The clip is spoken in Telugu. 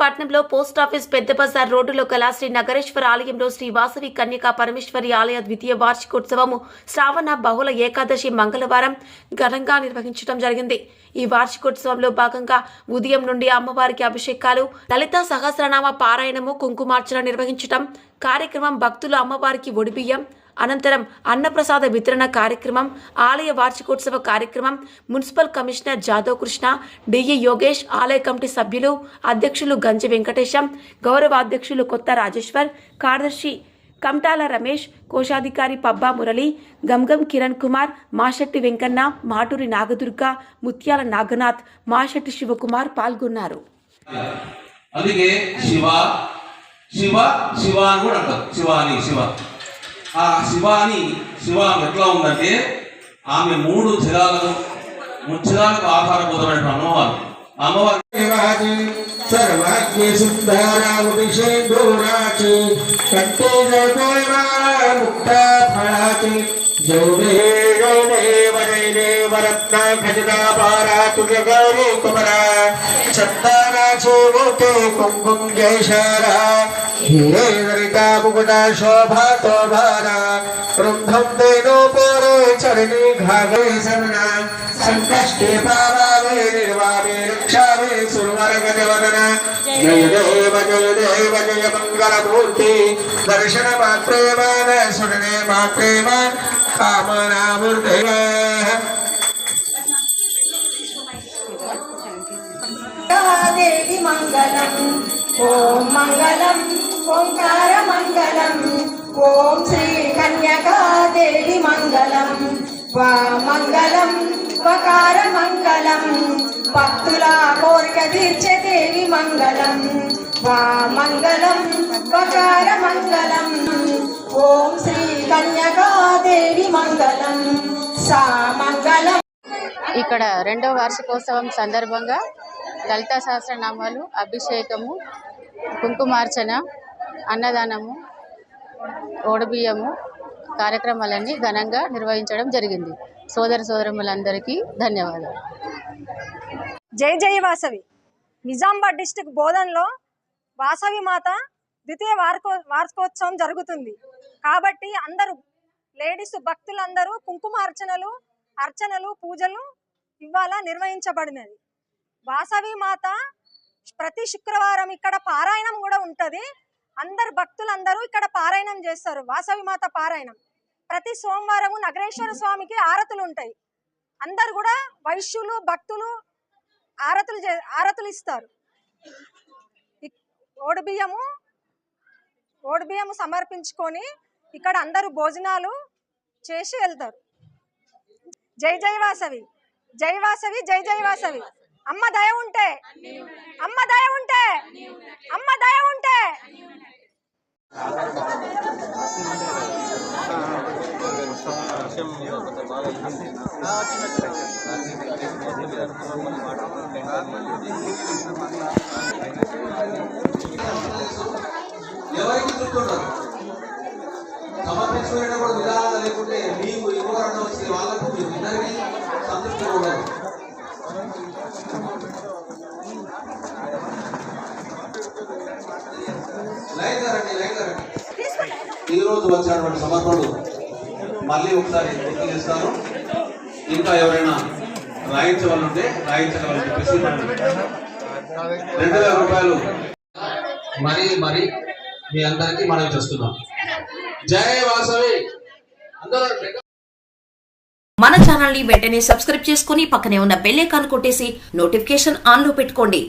పట్నంలో పోస్ట్ ఆఫీస్ పెద్ద బజార్ రోడ్డులో కల శ్రీ నగరేశ్వర ఆలయంలో శ్రీ వాసవి కన్యకా పరమేశ్వరి ఆలయ ద్వితీయ వార్షికోత్సవము శ్రావణ బహుళ ఏకాదశి మంగళవారం ఘనంగా నిర్వహించడం జరిగింది. ఈ వార్షికోత్సవంలో భాగంగా ఉదయం నుండి అమ్మవారికి అభిషేకాలు లలిత సహస్రనామ పారాయణము కుంకుమార్చన నిర్వహించటం కార్యక్రమం భక్తులు అమ్మవారికి ఒడిబియ్యం అనంతరం అన్నప్రసాద వితరణ కార్యక్రమం ఆలయ వార్షికోత్సవ కార్యక్రమం municipal commissioner Jadhav Krishna D E Yogesh ఆలయ కమిటీ సభ్యులు అధ్యక్షులు గంజి వెంకటేశం గౌరవ అధ్యక్షులు కొత్త రాజేశ్వర్ కార్యదర్శి కమటాల రమేష్ కోశాధికారి పబ్బా మురళి గంగం కిరణ్ కుమార్ మాషెట్టి వెంకన్న మాటూరి నాగదుర్గ ముత్యాల నాగనాథ్ మాషెట్టి శివకుమార్ పాల్గొన్నారు. అందుకే శివ శివ శివ అని కూడా అంటారు. శివ అని శివ. ఆ శివాని శివ ఎట్లా ఉందంటే ఆమె మూడు జిరాలను ముచ్చిరాలకు ఆధారభూతమైన అమ్మవారు. అమ్మవారు సర్వాగ్ని సుందరాభిషేందూరాచి కంటే ముక్తా కుమరా చందానా చేవోతే జయశారా হিরে হরিকা মুকুটা শোভা তোভারা রুন্ধম দেনো পরে চরণে ঘাগে সরনা संकष्टे पावावे निर्वावे रक्षावे सुरवरगजवदना जय देव जय देव जय मङ्गलमूर्ति दर्शनमात्रे मान सुरणे मात्रे मान कामनामूर्तये देवी मङ्गलम् ॐ मङ्गलम् ఓం శ్రీ కన్యకాదేవి మంగళం. వా మంగళం వకార మంగళం. భక్తుల కోరిక తీర్చే దేవి మంగళం. వా మంగళం వకార మంగళం. ఓం శ్రీ కన్యకాదేవి మంగళం. సా మంగళం. ఇక్కడ రెండవ వార్షికోత్సవం సందర్భంగా లలితా సహస్రనామాలు అభిషేకము కుంకుమార్చన అన్నదానము ఓడబియ్యము కార్యక్రమాలన్నీ ఘనంగా నిర్వహించడం జరిగింది. సోదర సోదరములందరికీ ధన్యవాదాలు. జై జై వాసవి. నిజామాబాద్ డిస్టిక్ బోధన్లో వాసవి మాత ద్వితీయ వార్కో వార్షికోత్సవం జరుగుతుంది. కాబట్టి అందరూ లేడీస్ భక్తులందరూ కుంకుమార్చనలు అర్చనలు పూజలు ఇవాళ నిర్వహించబడినది. వాసవి మాత ప్రతి శుక్రవారం ఇక్కడ పారాయణం కూడా ఉంటుంది. అందరు భక్తులందరూ ఇక్కడ పారాయణం చేస్తారు. వాసవి మాత పారాయణం. ప్రతి సోమవారము నగరేశ్వర స్వామికి ఆరతులు ఉంటాయి అందరు కూడా వైశ్యులు భక్తులు ఆరతులు చే ఆరతులు ఇస్తారు. ఇక్- ఓడిబియ్యము ఓడిబియ్యము సమర్పించుకొని ఇక్కడ అందరూ భోజనాలు చేసి వెళ్తారు. జై జై వాసవి. జై వాసవి జై జై వాసవి. అమ్మ దయ ఉంటే అమ్మ దయ ఉంటే అమ్మ దయ ఉంటే. ఎవరికి గుర్తుండదు? సమర్పించుకునేటప్పుడు ఈ రోజు వచ్చినటువంటి సమర్పణలు మళ్ళీ ఒకసారి గుర్తు చేస్తాను. ఇంకా ఎవరైనా రాయించవాలంటే రాయించగలని చెప్పేసి మనం రెండు వేల రూపాయలు. మరి మరి మీ అందరికీ మనం చేస్తున్నాం. జై వాసవి. అందరూ మన ఛానల్ని వెంటనే సబ్స్క్రైబ్ చేసుకుని పక్కనే ఉన్న బెల్ ఐకాన్ కొట్టేసి నోటిఫికేషన్ ఆన్లో పెట్టుకోండి.